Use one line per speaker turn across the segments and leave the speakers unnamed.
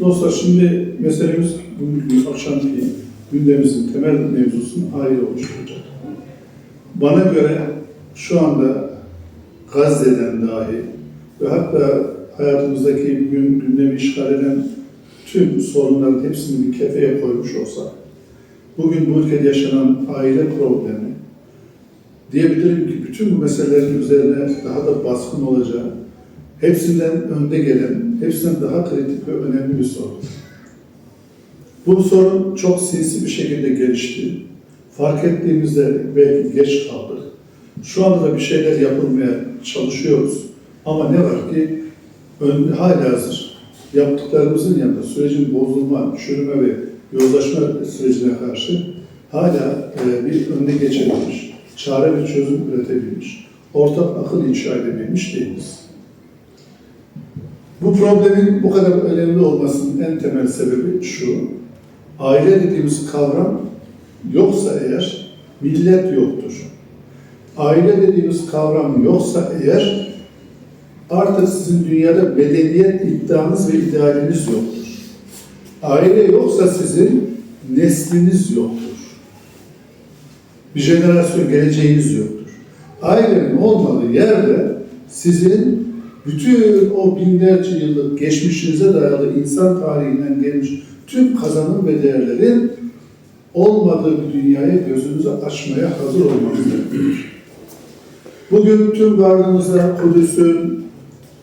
Dostlar şimdi meselemiz bugün akşamki gündemimizin temel mevzusunun aile oluşturacak. Bana göre şu anda Gazze'den dahi ve hatta hayatımızdaki bugün gündemi işgal eden tüm sorunların hepsini bir kefeye koymuş olsak, bugün bu ülkede yaşanan aile problemi, diyebilirim ki bütün bu meselelerin üzerine daha da baskın olacağı, hepsinden önde gelen, hepsinden daha kritik ve önemli bir sorun. Bu sorun çok sinsi bir şekilde gelişti. Fark ettiğimizde belki geç kaldık. Şu anda da bir şeyler yapılmaya çalışıyoruz. Ama ne var ki ön, hala hazır yaptıklarımızın yanında sürecin bozulma, çürüme ve yozlaşma sürecine karşı hala e, bir önüne geçebilmiş, çare bir çözüm üretebilmiş, ortak akıl inşa edebilmiş değiliz. Bu problemin bu kadar önemli olmasının en temel sebebi şu, aile dediğimiz kavram yoksa eğer millet yoktur. Aile dediğimiz kavram yoksa eğer artık sizin dünyada medeniyet iddianız ve idealiniz yoktur. Aile yoksa sizin nesliniz yoktur. Bir jenerasyon geleceğiniz yoktur. Ailenin olmadığı yerde sizin bütün o binlerce yıllık geçmişinize dayalı insan tarihinden gelmiş tüm kazanım ve değerlerin olmadığı bir dünyaya gözünüzü açmaya hazır olmanız gerekir. Bugün tüm varlığımızla Kudüs'ün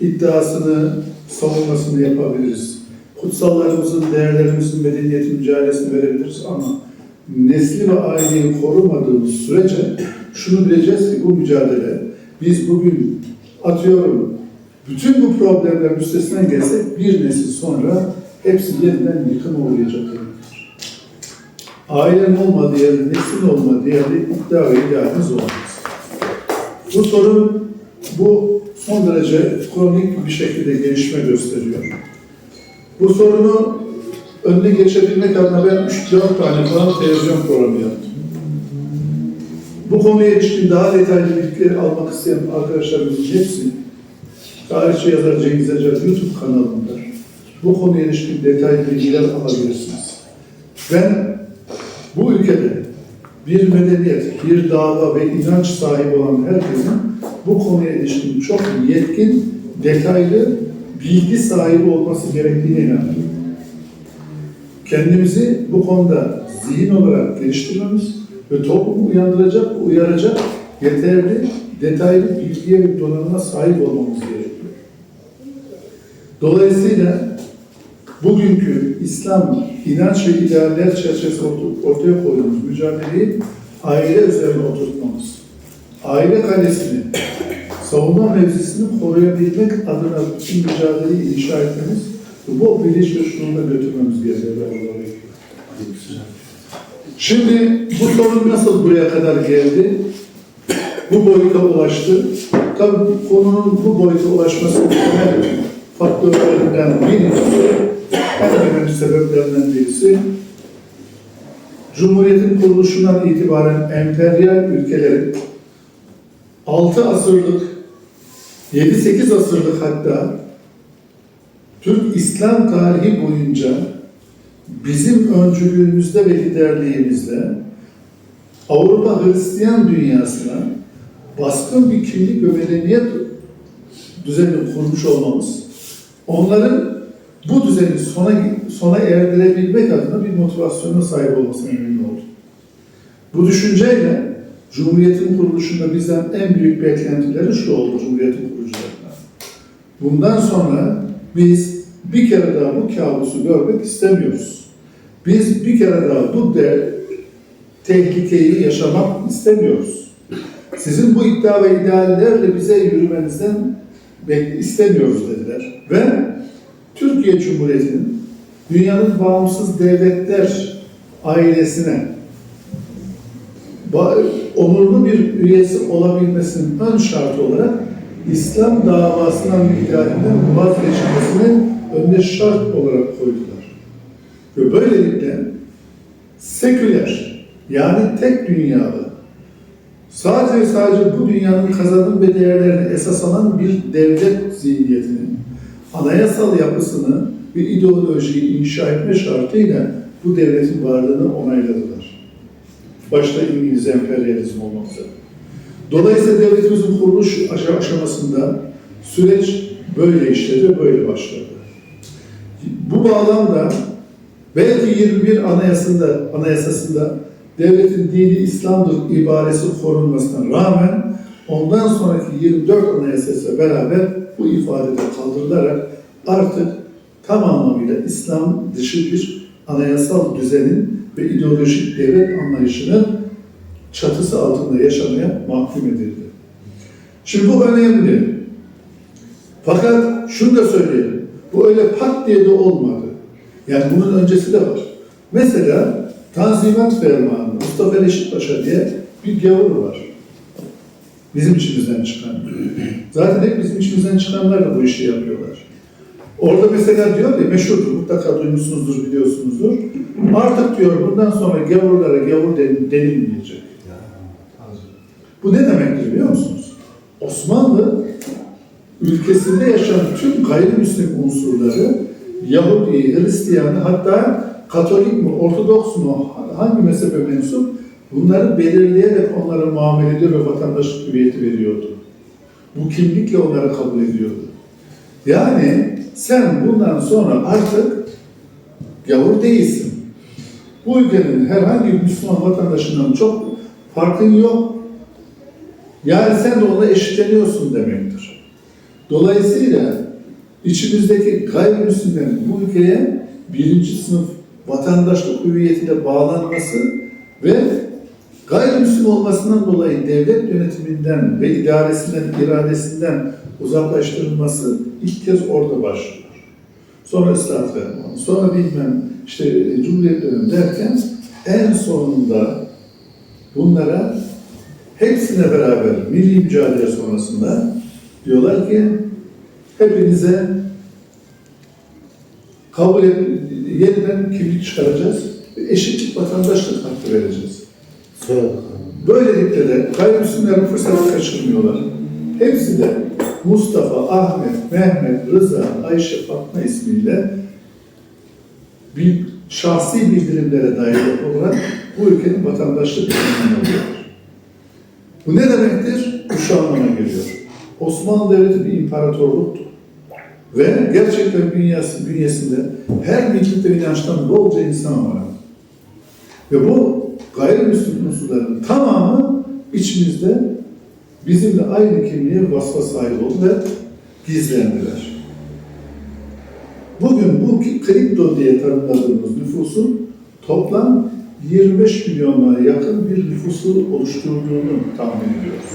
iddiasını, savunmasını yapabiliriz. Kutsallarımızın, değerlerimizin, medeniyetin mücadelesini verebiliriz ama nesli ve aileyi korumadığımız sürece şunu bileceğiz ki bu mücadele biz bugün atıyorum bütün bu problemlerin üstesinden gelsek bir nesil sonra hepsi yeniden yıkıma uğrayacak demektir. Ailen olmadığı yerde, neslin olmadığı yerde iddia ve idealiniz olmaz. Bu sorun bu son derece kronik bir şekilde gelişme gösteriyor. Bu sorunu önüne geçebilmek adına ben 3-4 tane falan televizyon programı yaptım. Bu konuya ilişkin daha detaylı bilgileri almak isteyen arkadaşlarımızın hepsi tarihçi yazar Cengiz Acar YouTube kanalında bu konuya ilişkin detaylı bilgiler alabilirsiniz. Ben bu ülkede bir medeniyet, bir dava ve inanç sahibi olan herkesin bu konuya ilişkin çok yetkin, detaylı bilgi sahibi olması gerektiğine inanıyorum. Kendimizi bu konuda zihin olarak geliştirmemiz ve toplumu uyandıracak, uyaracak yeterli, detaylı bilgiye ve donanıma sahip olmamız gerekiyor. Dolayısıyla bugünkü İslam inanç ve idealler çerçevesinde ortaya koyduğumuz mücadeleyi aile üzerine oturtmamız, aile kalesini, savunma mevzisini koruyabilmek adına bütün mücadeleyi inşa etmemiz bu bilinç şuurla götürmemiz gerekiyor. Şimdi bu sorun nasıl buraya kadar geldi? Bu boyuta ulaştı. Tabii konunun bu boyuta ulaşmasının temel faktörlerinden birisi, en önemli sebeplerinden birisi, Cumhuriyetin kuruluşundan itibaren emperyal ülkelerin 6 asırlık, 7-8 asırlık hatta Türk İslam tarihi boyunca bizim öncülüğümüzde ve liderliğimizde Avrupa Hristiyan dünyasına baskın bir kimlik ve medeniyet düzeni kurmuş olmamız, onların bu düzeni sona, sona erdirebilmek adına bir motivasyona sahip olmasına emin oldu. Bu düşünceyle Cumhuriyet'in kuruluşunda bizden en büyük beklentileri şu oldu Cumhuriyet'in kurucularına. Bundan sonra biz bir kere daha bu kabusu görmek istemiyoruz. Biz bir kere daha bu de tehlikeyi yaşamak istemiyoruz. Sizin bu iddia ve ideallerle bize yürümenizden istemiyoruz dediler. Ve Türkiye Cumhuriyeti'nin dünyanın bağımsız devletler ailesine onurlu bir üyesi olabilmesinin ön şartı olarak İslam davasından idealinden vazgeçilmesini önüne şart olarak koydular. Ve böylelikle seküler yani tek dünyalı sadece sadece bu dünyanın kazanım ve değerlerini esas alan bir devlet zihniyetinin anayasal yapısını ve ideolojiyi inşa etme şartıyla bu devletin varlığını onayladılar. Başta İngiliz emperyalizmi olmak üzere. Dolayısıyla devletimizin kuruluş aşa- aşamasında süreç böyle işledi, böyle başladı. Bu bağlamda belki 21 anayasında, anayasasında devletin dini İslam'dır ibaresi korunmasına rağmen ondan sonraki 24 anayasayla beraber bu ifade de kaldırılarak artık tam anlamıyla İslam dışı bir anayasal düzenin ve ideolojik devlet anlayışının çatısı altında yaşamaya mahkum edildi. Şimdi bu önemli. Fakat şunu da söyleyelim. Bu öyle pat diye de olmadı. Yani bunun öncesi de var. Mesela Tanzimat Fermanı, Mustafa Reşit Paşa diye bir gavur var. Bizim içimizden çıkan. Zaten hep bizim içimizden çıkanlar da bu işi yapıyorlar. Orada mesela diyor ya, meşhurdur, mutlaka duymuşsunuzdur, biliyorsunuzdur. Artık diyor bundan sonra gavurlara gavur den- denilmeyecek. Bu ne demektir biliyor musunuz? Osmanlı ülkesinde yaşayan tüm gayrimüslim unsurları Yahudi, Hristiyanı hatta Katolik mi, Ortodoks mu, hangi mezhebe mensup bunları belirleyerek onlara muamele ediyor ve vatandaşlık hüviyeti veriyordu. Bu kimlikle onları kabul ediyordu. Yani sen bundan sonra artık gavur değilsin. Bu ülkenin herhangi bir Müslüman vatandaşından çok farkın yok. Yani sen de ona eşitleniyorsun demektir. Dolayısıyla içimizdeki gayrimüslimlerin bu ülkeye birinci sınıf vatandaşlık hüviyetiyle bağlanması ve gayrimüslim olmasından dolayı devlet yönetiminden ve idaresinden, iradesinden uzaklaştırılması ilk kez orada başlıyor. Sonra ıslahat fermanı, sonra bilmem işte e, Cumhuriyet dönemi derken en sonunda bunlara hepsine beraber milli mücadele sonrasında diyorlar ki hepinize kabul et, yeniden kimlik çıkaracağız ve eşitlik vatandaşlık hakkı vereceğiz. Böylelikle de gayrimüslimlerin fırsatı kaçırmıyorlar. Hepsi de Mustafa, Ahmet, Mehmet, Rıza, Ayşe, Fatma ismiyle bir şahsi bildirimlere dayalı olarak bu ülkenin vatandaşlık tanımını alıyorlar. Bu ne demektir? Bu şu anlama geliyor. Osmanlı Devleti bir imparatorluktu. Ve gerçekten bünyesi, bünyesinde her millet ve inançtan bolca insan var. Ve bu gayrimüslim unsurların tamamı içimizde bizimle aynı kimliğe vasfa sahip oldu ve gizlendiler. Bugün bu kripto diye tanımladığımız nüfusun toplam 25 milyona yakın bir nüfusu oluşturduğunu tahmin ediyoruz.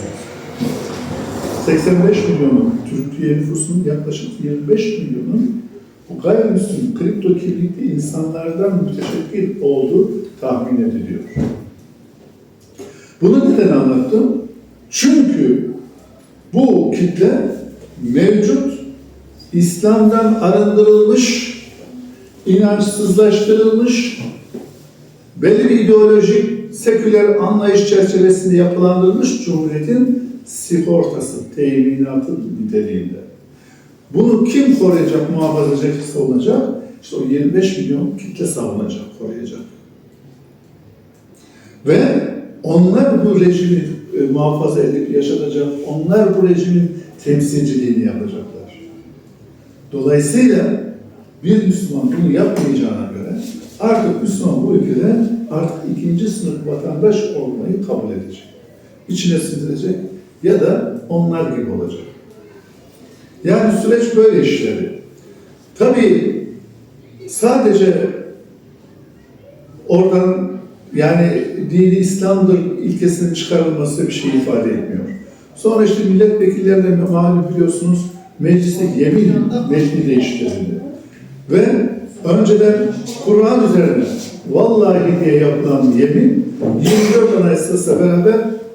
85 milyonun Türkiye nüfusunun yaklaşık 25 milyonun bu gayrimüslim kripto kimlikli insanlardan müteşekkil olduğu tahmin ediliyor. Bunu neden anlattım? Çünkü bu kitle mevcut İslam'dan arındırılmış, inançsızlaştırılmış, belli bir ideolojik, seküler anlayış çerçevesinde yapılandırılmış Cumhuriyet'in sigortası, teminatı niteliğinde. Bunu kim koruyacak, muhafaza edecek, savunacak? İşte o 25 milyon kitle savunacak, koruyacak. Ve onlar bu rejimi e, muhafaza edip yaşatacak, onlar bu rejimin temsilciliğini yapacaklar. Dolayısıyla bir Müslüman bunu yapmayacağına göre artık Müslüman bu ülkede artık ikinci sınıf vatandaş olmayı kabul edecek. İçine sindirecek ya da onlar gibi olacak. Yani süreç böyle işledi. Tabii sadece oradan yani dini İslam'dır ilkesinin çıkarılması bir şey ifade etmiyor. Sonra işte milletvekillerine malum biliyorsunuz mecliste yemin metni değiştirildi. Ve önceden Kur'an üzerine vallahi diye yapılan yemin 24 anayasasıyla beraber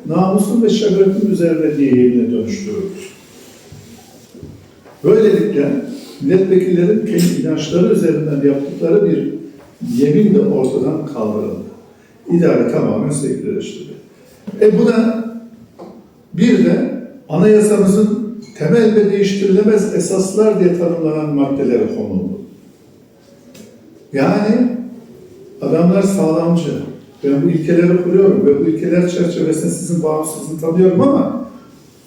namusun ve şerefin üzerine diye yemine dönüştürülür. Böylelikle milletvekillerin kendi inançları üzerinden yaptıkları bir yemin de ortadan kaldırıldı. İdare tamamen sekülerleştirdi. E buna Bir de anayasamızın temel ve değiştirilemez esaslar diye tanımlanan maddeleri konuldu. Yani adamlar sağlamcı. Ben bu ilkeleri kuruyorum ve bu ilkeler çerçevesinde sizin bağımsızlığını tanıyorum ama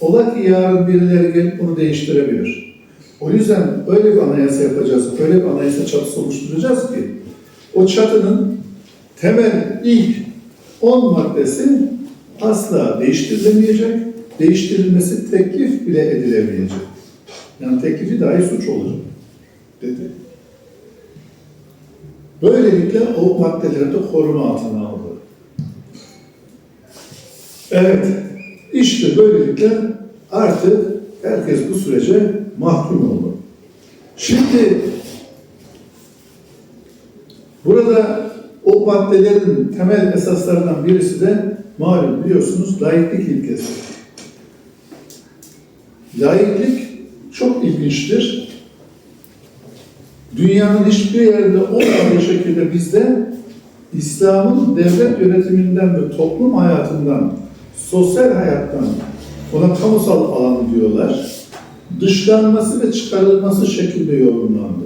ola ki yarın birileri gelip bunu değiştirebilir. O yüzden öyle bir anayasa yapacağız, öyle bir anayasa çatısı oluşturacağız ki o çatının temel ilk 10 maddesi asla değiştirilemeyecek, değiştirilmesi teklif bile edilemeyecek. Yani teklifi dahi suç olacak dedi. Böylelikle o maddeleri de koruma altına aldı. Evet, işte böylelikle artık herkes bu sürece mahkum oldu. Şimdi burada o maddelerin temel esaslarından birisi de malum biliyorsunuz laiklik ilkesi. Laiklik çok ilginçtir. Dünyanın hiçbir yerinde olmadığı şekilde bizde İslam'ın devlet yönetiminden ve toplum hayatından, sosyal hayattan, ona kamusal alan diyorlar, dışlanması ve çıkarılması şeklinde yorumlandı.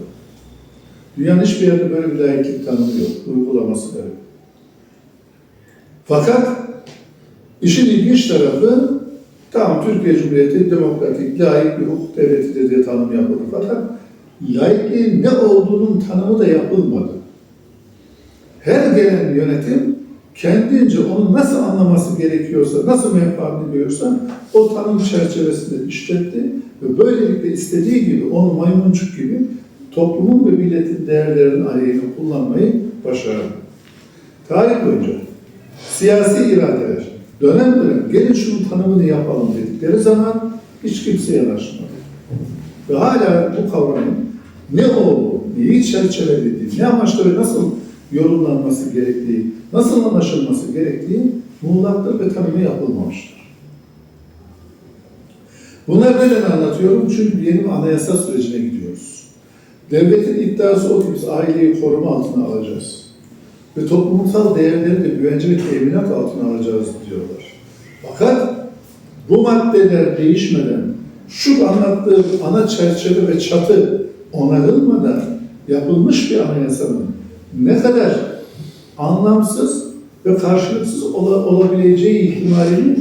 Dünyanın hiçbir yerde böyle bir layıklık tanımı yok, uygulaması da yok. Fakat işin ilginç tarafı, tamam Türkiye Cumhuriyeti demokratik, layık bir hukuk devletidir diye tanım yapıldı. Fakat laikliğin ne olduğunun tanımı da yapılmadı. Her gelen yönetim kendince onu nasıl anlaması gerekiyorsa, nasıl menfaatini görüyorsa o tanım çerçevesinde işletti ve böylelikle istediği gibi onu maymuncuk gibi toplumun ve milletin değerlerinin aleyhine kullanmayı başardı. Tarih boyunca siyasi iradeler dönem dönem gelin şunun tanımını yapalım dedikleri zaman hiç kimse yanaşmadı. Ve hala bu kavramın ne olduğu, neyi çerçevelediği, ne amaçla ve nasıl yorumlanması gerektiği, nasıl anlaşılması gerektiği muğlaktır ve tanımı yapılmamıştır. Bunları neden anlatıyorum? Çünkü yeni anayasa sürecine gidiyoruz. Devletin iddiası o ki biz aileyi koruma altına alacağız. Ve toplumsal değerleri de güvence ve teminat altına alacağız diyorlar. Fakat bu maddeler değişmeden, şu anlattığım ana çerçeve ve çatı onarılmadan yapılmış bir anayasanın ne kadar anlamsız ve karşılıksız ola- olabileceği ihtimalini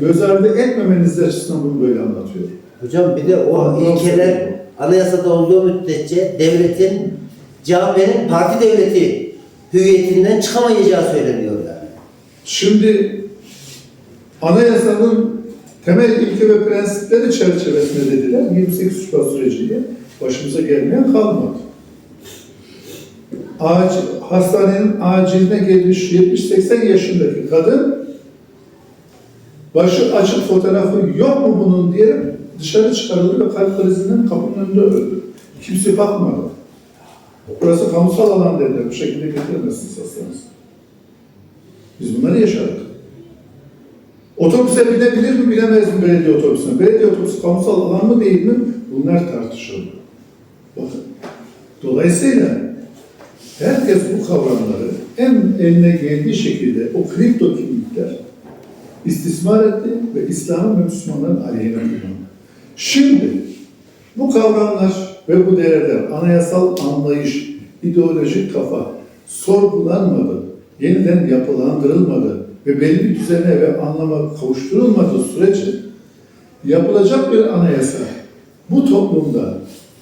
göz ardı etmemeniz açısından bunu böyle anlatıyorum.
Hocam bir de o ilkeler anayasada olduğu müddetçe devletin CHP'nin parti devleti hüviyetinden çıkamayacağı söyleniyor yani.
Şimdi anayasanın temel ilke ve prensipleri çerçevesinde dediler 28 Şubat süreciyle başımıza gelmeyen kalmadı. Acil, hastanenin aciline gelmiş 70-80 yaşındaki kadın başı açık fotoğrafı yok mu bunun diye dışarı çıkarıldı ve kalp krizinden kapının önünde öldü. Kimse bakmadı. Burası kamusal alan dediler. Bu şekilde getiremezsiniz hastanızı. Biz bunları yaşadık. Otobüse binebilir mi bilemez mi belediye otobüsüne? Belediye otobüsü kamusal alan mı değil mi? Bunlar tartışıldı. Dolayısıyla herkes bu kavramları en eline geldiği şekilde o kripto kimlikler istismar etti ve İslam'ın ve Müslümanların aleyhine kullandı. Şimdi bu kavramlar ve bu değerler, anayasal anlayış, ideolojik kafa sorgulanmadı, yeniden yapılandırılmadı ve belli bir düzene ve anlama kavuşturulmadığı sürece yapılacak bir anayasa bu toplumda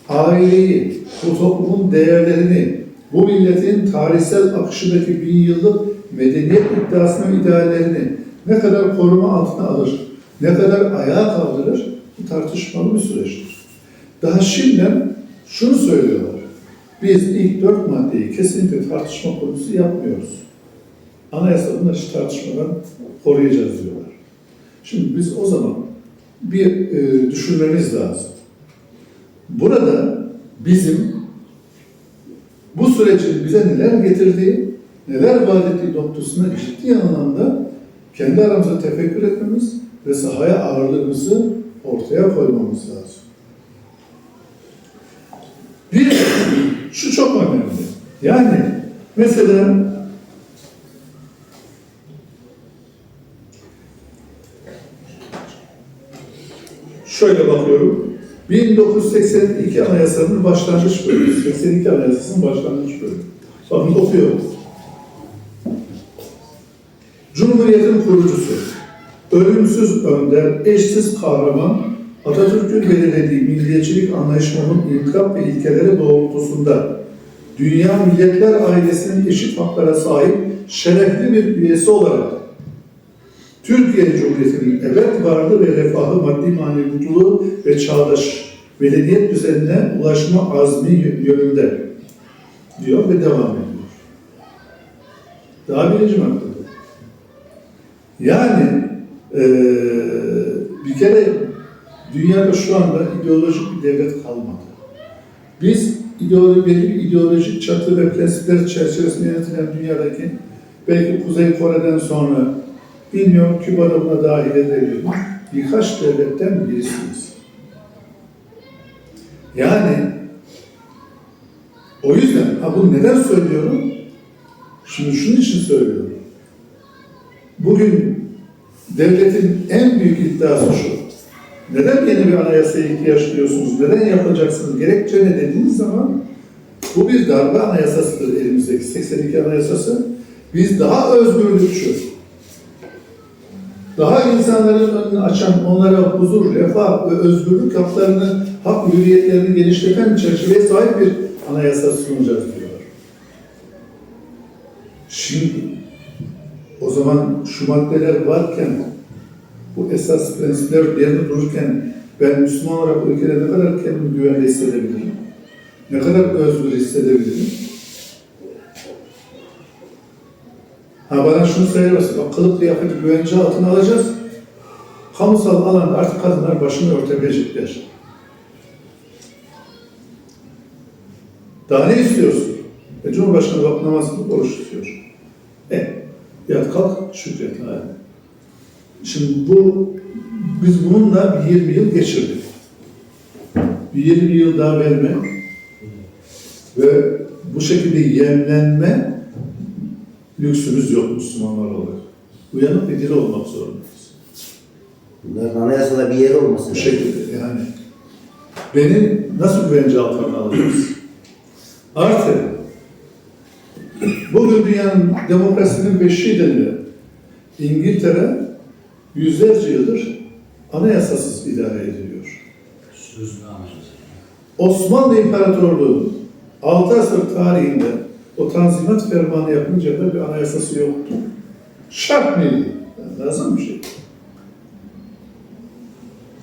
aileyi, bu toplumun değerlerini, bu milletin tarihsel akışındaki bin yıllık medeniyet iddiasını ve ideallerini ne kadar koruma altına alır, ne kadar ayağa kaldırır bu tartışmalı bir süreçtir. Daha şimdiden şunu söylüyorlar. Biz ilk dört maddeyi kesinlikle tartışma konusu yapmıyoruz. Anayasa bunları hiç tartışmadan koruyacağız diyorlar. Şimdi biz o zaman bir e, düşünmemiz lazım. Burada bizim bu sürecin bize neler getirdiği, neler vaat ettiği noktasında ciddi anlamda kendi aramızda tefekkür etmemiz ve sahaya ağırlığımızı ortaya koymamız lazım. Bir, şu çok önemli. Yani mesela şöyle bakıyorum. 1982 Anayasası'nın başlangıç bölümü. 82 Anayasası'nın başlangıç bölümü. Bakın okuyorum. Cumhuriyetin kurucusu, ölümsüz önder, eşsiz kahraman, Atatürk'ün belirlediği milliyetçilik anlayışının inkılap ve ilkeleri doğrultusunda dünya milletler ailesinin eşit haklara sahip şerefli bir üyesi olarak Türkiye Cumhuriyeti'nin evet varlığı ve refahı, maddi manevi mutluluğu ve çağdaş medeniyet düzenine ulaşma azmi yönünde diyor ve devam ediyor. Daha birinci maddede. Yani eee, bir kere dünyada şu anda ideolojik bir devlet kalmadı. Biz ideoloji, belli ideolojik çatı ve prensipler çerçevesinde yönetilen dünyadaki belki Kuzey Kore'den sonra bilmiyorum Küba'da buna dahil edebilir mi? Birkaç devletten birisiyiz. Yani o yüzden, ha bunu neden söylüyorum? Şimdi şunun için söylüyorum. Bugün devletin en büyük iddiası şu. Neden yeni bir anayasaya ihtiyaç duyuyorsunuz? Neden yapacaksınız? Gerekçe ne dediğiniz zaman bu bir darbe anayasasıdır elimizdeki 82 anayasası. Biz daha özgürlükçü, daha insanların önünü açan, onlara huzur, refah ve özgürlük haklarını, hak hürriyetlerini genişleten çerçeveye sahip bir anayasa sunacağız diyorlar. Şimdi o zaman şu maddeler varken, bu esas prensipler yerine dururken ben Müslüman olarak ülkede ne kadar kendimi güvende hissedebilirim? Ne kadar özgür hissedebilirim? Ha bana şunu söylemesin, bak kılık kıyafeti güvence altına alacağız. Kamusal alanda artık kadınlar başını örtebilecekler. Daha ne istiyorsun? E, Cumhurbaşkanı bak namaz oruç tutuyor. E, yat kalk şükret. Şimdi bu, biz bununla bir 20 yıl geçirdik. Bir 20 yıl daha verme ve bu şekilde yemlenme lüksümüz yok Müslümanlar olarak. Uyanık ve diri olmak zorundayız.
Bunların anayasada bir yeri olması
Bu
lazım.
şekilde yani. Beni nasıl güvence altına alacağız? Artı, bugün dünyanın demokrasinin beşiği denilen İngiltere yüzlerce yıldır anayasasız idare ediliyor.
Sözlü anlaşması.
Osmanlı İmparatorluğu'nun 6 asır tarihinde o tanzimat fermanı yapınca da bir anayasası yoktu. Şart mıydı? Yani lazım bir şey.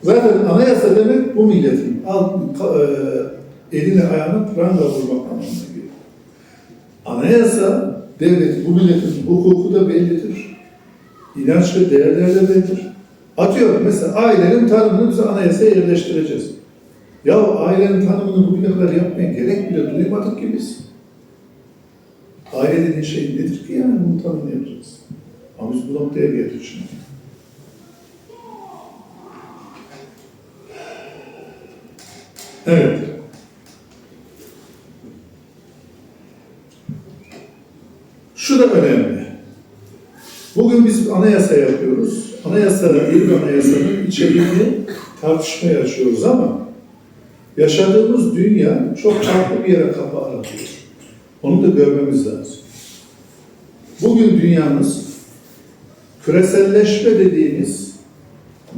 Zaten anayasa demek bu milletin alt, e, eline ayağına pranga vurmak anlamına geliyor. Anayasa devlet, bu milletin hukuku da bellidir. İnanç ve değerleri de bellidir. Atıyorum mesela ailenin tanımını bize anayasaya yerleştireceğiz. Ya ailenin tanımını bugüne kadar yapmaya gerek bile duymadık ki biz. Aile dediğin şey nedir ki yani bunu yapacağız. Ama biz bu noktaya geldik şimdi. Evet. Şu da önemli. Bugün biz anayasa yapıyoruz. Anayasada, yeni bir anayasanın içeriğini tartışmaya açıyoruz ama yaşadığımız dünya çok farklı bir yere kapı aratıyor. Onu da görmemiz lazım. Bugün dünyamız küreselleşme dediğimiz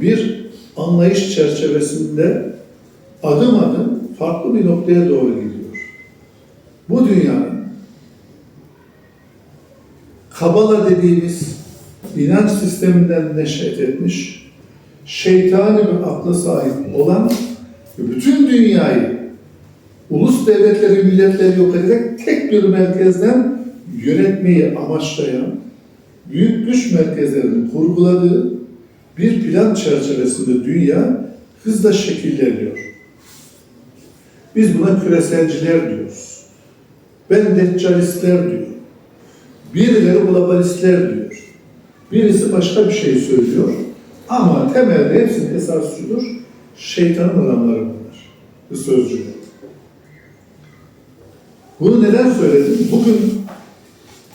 bir anlayış çerçevesinde adım adım farklı bir noktaya doğru gidiyor. Bu dünyanın Kabala dediğimiz inanç sisteminden neşet etmiş, şeytani bir akla sahip olan bütün dünyayı ulus devletleri, milletleri yok ederek tek bir merkezden yönetmeyi amaçlayan büyük güç merkezlerinin kurguladığı bir plan çerçevesinde dünya hızla şekilleniyor. Biz buna küreselciler diyoruz. Ben deccalistler diyor. Birileri globalistler diyor. Birisi başka bir şey söylüyor. Ama temelde hepsinin esas şudur. Şeytanın adamları bunlar. Bu sözcüler. Bunu neden söyledim? Bugün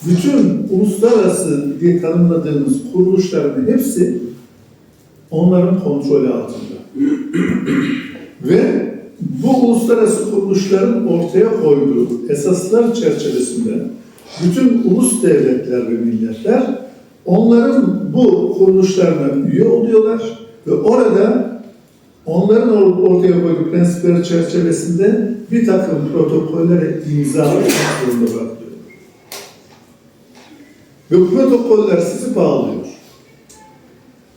bütün uluslararası diye tanımladığımız kuruluşların hepsi onların kontrolü altında. Ve bu uluslararası kuruluşların ortaya koyduğu esaslar çerçevesinde bütün ulus devletler ve milletler onların bu kuruluşlarına üye oluyorlar ve orada onların or- ortaya koyduğu prensipleri çerçevesinde bir takım protokollere imza atmak zorunda bırakılıyor. Ve bu protokoller sizi bağlıyor.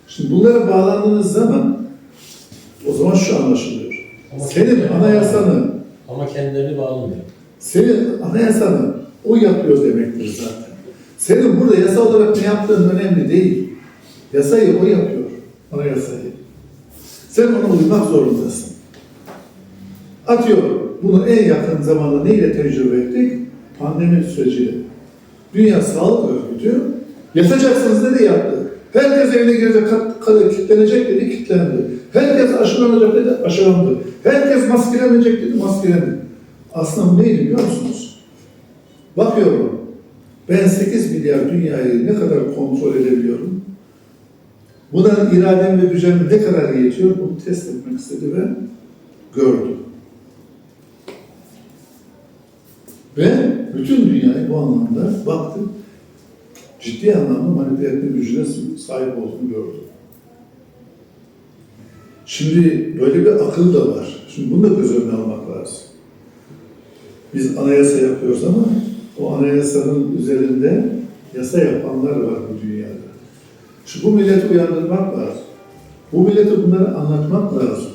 Şimdi bunlara bağlandığınız zaman o zaman şu anlaşılıyor.
Ama
Senin anayasanı.
Ama kendilerini bağlamıyor.
senin anayasanı o yapıyor demektir zaten. Senin burada yasa olarak ne yaptığın önemli değil. Yasayı o yapıyor, anayasayı. Sen ona uymak zorundasın. Atıyorum, bunu en yakın zamanda neyle tecrübe ettik? Pandemi süreciyle. Dünya Sağlık Örgütü yapacaksınız dedi yaptı. Herkes evine girecek, kat, kilitlenecek dedi, kilitlendi. Herkes aşılanacak dedi, aşılandı. Herkes maskelenecek dedi, maskelendi. Aslında neydi biliyor musunuz? Bakıyorum, ben 8 milyar dünyayı ne kadar kontrol edebiliyorum? Bunların iradem ve gücüm ne kadar yetiyor? Bunu test etmek istedi ve gördü. Ve bütün dünyayı bu anlamda baktı. Ciddi anlamda manipüle etme gücüne sahip olduğunu gördü. Şimdi böyle bir akıl da var. Şimdi bunu da göz önüne almak lazım. Biz anayasa yapıyoruz ama o anayasanın üzerinde yasa yapanlar var bu dünyada. Şu bu milleti uyandırmak lazım. Bu millete bunları anlatmak lazım.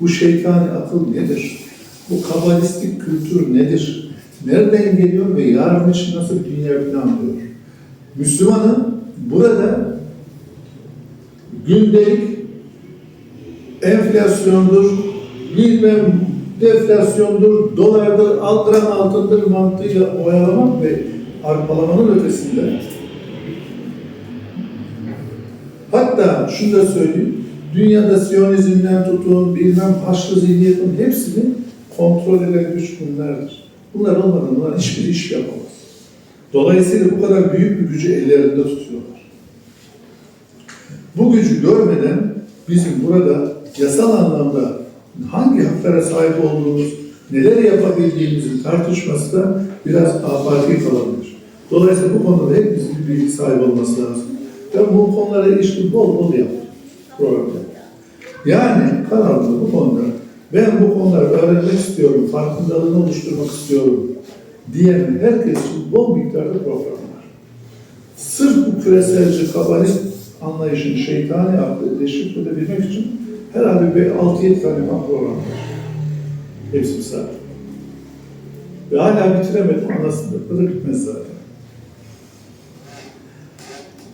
Bu şeytani akıl nedir? Bu kabalistik kültür nedir? Nereden geliyor ve yarın için nasıl bir dünya planlıyor? Müslümanın burada gündelik enflasyondur, bilmem deflasyondur, dolardır, al gram altındır mantığıyla oyalamak ve arpalamanın ötesinde Hatta şunu da söyleyeyim, dünyada Siyonizmden tutun, bilmem Haçlı zihniyetin hepsini kontrol eden güç bunlardır. Bunlar olmadan bunlar hiçbir iş yapamaz. Dolayısıyla bu kadar büyük bir gücü ellerinde tutuyorlar. Bu gücü görmeden bizim burada yasal anlamda hangi haklara sahip olduğumuz, neler yapabildiğimizin tartışması da biraz afaki kalabilir. Dolayısıyla bu konuda hepimizin bir bilgi sahibi olması lazım. Ben bu konulara ilişkin bol bol yaptım. Yani kanalımda bu konuda ben bu konuları öğrenmek istiyorum, farkındalığını oluşturmak istiyorum diyen herkes için bol miktarda program var. Sırf bu küreselci, kabalist anlayışın şeytani aklı deşifre edebilmek için herhalde bir 6-7 tane falan program var. Hepsi saat. Ve hala bitiremedim, anasını da bitmez zaten.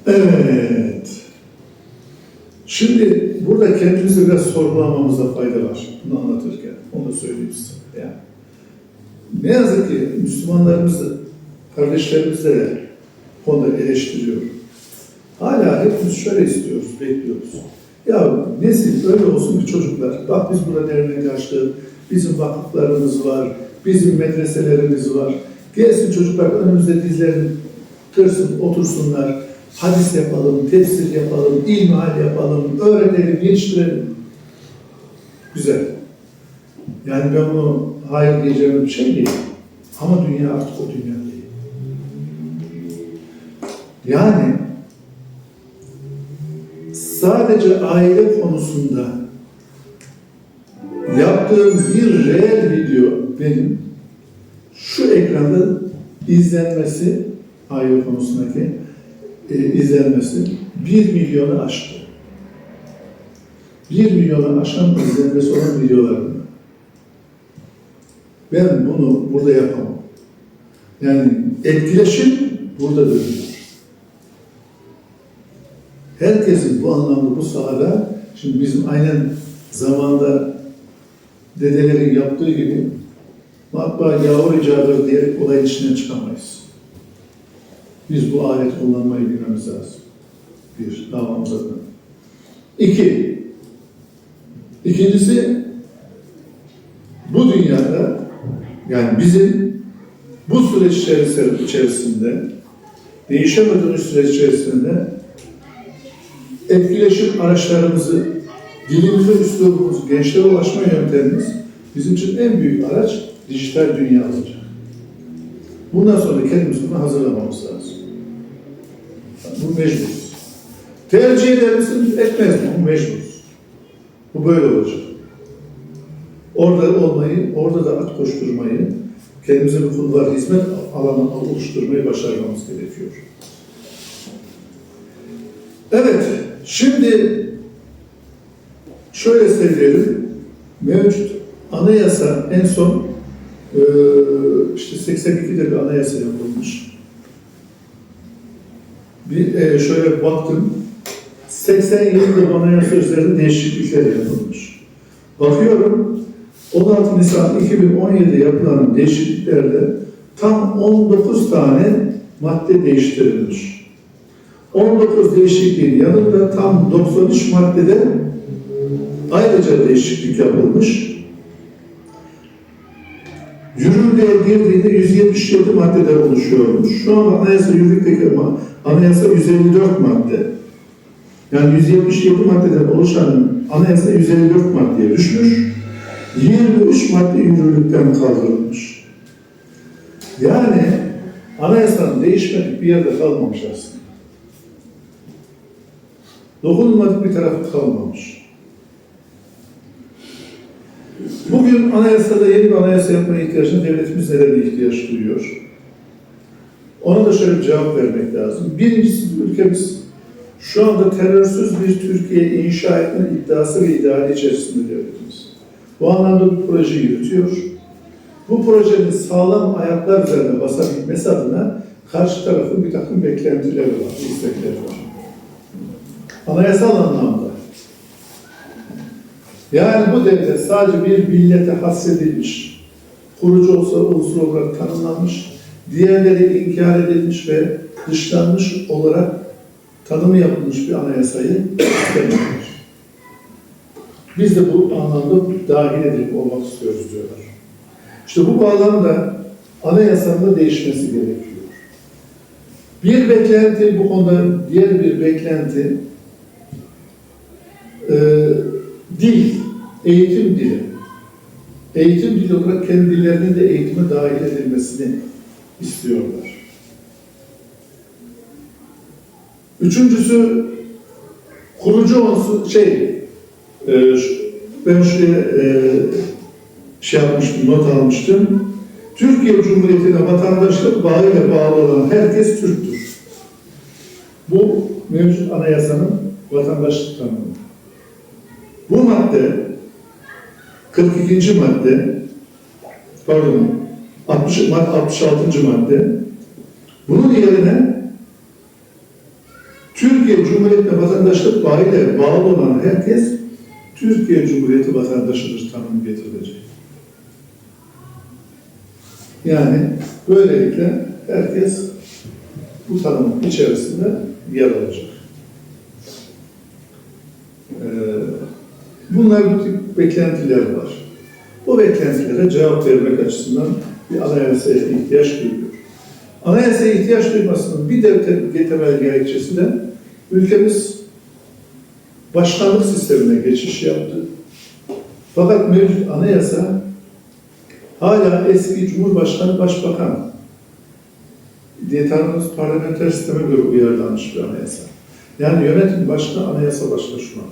Evet. Şimdi burada kendimizi biraz sorgulamamıza fayda var bunu anlatırken. Onu da söyleyeyim size. Yani. Ne yazık ki Müslümanlarımızı, kardeşlerimizi de konuda eleştiriyor. Hala hepimiz şöyle istiyoruz, bekliyoruz. Ya nesil öyle olsun ki çocuklar, bak biz burada dernek açtık, bizim vakıflarımız var, bizim medreselerimiz var. Gelsin çocuklar önümüzde dizlerini kırsın, otursunlar, hadis yapalım, tefsir yapalım, ilmihal yapalım, öğrenelim, yetiştirelim. Güzel. Yani ben bunu hayır diyeceğim bir şey değil. Ama dünya artık o dünya değil. Yani sadece aile konusunda yaptığım bir reel video benim şu ekranda izlenmesi aile konusundaki e, izlenmesi 1 milyonu aştı. 1 milyonu aşan izlenmesi olan videolarım. Ben bunu burada yapamam. Yani etkileşim burada dönüyor. Herkesin bu anlamda bu sahada, şimdi bizim aynen zamanda dedelerin yaptığı gibi matbaa yavru icadır diyerek olayın içinden çıkamayız. Biz bu alet kullanmayı bilmemiz lazım. Bir, davamıza dön. İki, ikincisi bu dünyada yani bizim bu süreç içerisinde, değişemediğimiz süreç içerisinde etkileşim araçlarımızı Dilimiz ve üslubumuz, gençlere ulaşma yöntemimiz bizim için en büyük araç dijital dünya olacak. Bundan sonra kendimizi buna hazırlamamız lazım. Bu mecbur. Tercih eder misin? Etmez mi? Bu mecbur. Bu böyle olacak. Orada olmayı, orada da at koşturmayı, kendimize bir kulvar hizmet alanı oluşturmayı başarmamız gerekiyor. Evet, şimdi şöyle söyleyelim. Mevcut anayasa en son işte 82'de bir anayasa yapılmış. Bir eee, şöyle baktım. 87'de bu anayasa üzerinde değişiklikler yapılmış. Bakıyorum 16 Nisan 2017'de yapılan değişikliklerde tam 19 tane madde değiştirilmiş. 19 değişikliğin yanında tam 93 maddede ayrıca değişiklik yapılmış. Yürürlüğe girdiğinde 177 maddeden oluşuyormuş. Şu an anayasa yürürlükteki ama anayasa 154 madde. Yani 177 maddeden oluşan anayasa 154 maddeye düşmüş. 23 madde yürürlükten kaldırılmış. Yani anayasanın değişmedik bir yerde kalmamış aslında. Dokunulmadık bir tarafı kalmamış. Bugün anayasada yeni bir anayasa yapmaya ihtiyacına devletimiz neden ihtiyaç duyuyor? Ona da şöyle bir cevap vermek lazım. Birincisi ülkemiz şu anda terörsüz bir Türkiye inşa etme iddiası ve ideali içerisinde devletimiz. Bu anlamda bu projeyi yürütüyor. Bu projenin sağlam ayaklar üzerine basabilmesi adına karşı tarafın bir takım beklentileri var, istekleri var. Anayasal anlamda. Yani bu devlet sadece bir millete hasredilmiş, kurucu olsa unsur olarak tanımlanmış, diğerleri inkar edilmiş ve dışlanmış olarak tanımı yapılmış bir anayasayı istemiyorlar. Biz de bu anlamda dahil edilip olmak istiyoruz diyorlar. İşte bu bağlamda anayasanın da değişmesi gerekiyor. Bir beklenti, bu konuda diğer bir beklenti, e, dil, eğitim dili. Eğitim dili olarak kendi dillerinin de eğitime dahil edilmesini istiyorlar. Üçüncüsü kurucu unsur şey e, ben şuraya e, şey yapmıştım, not almıştım. Türkiye Cumhuriyeti'ne vatandaşlık bağıyla bağlı olan herkes Türktür. Bu mevcut anayasanın vatandaşlık tanımı. Bu madde 42. madde pardon 60, mad- 66. madde bunun yerine Türkiye Cumhuriyeti'ne vatandaşlık bağıyla bağlı olan herkes Türkiye Cumhuriyeti vatandaşıdır tanımı getirilecek. Yani böylelikle herkes bu tanımın içerisinde yer alacak. Ee, bunlar bu tip beklentiler var. Bu beklentilere cevap vermek açısından bir anayasaya ihtiyaç duyuyor. Anayasaya ihtiyaç duymasının bir de te- temel gerekçesi de ülkemiz başkanlık sistemine geçiş yaptı. Fakat mevcut anayasa hala eski Cumhurbaşkanı Başbakan diye tanımımız parlamenter sisteme göre uyarlanmış bir anayasa. Yani yönetim başka, anayasa başka şu an.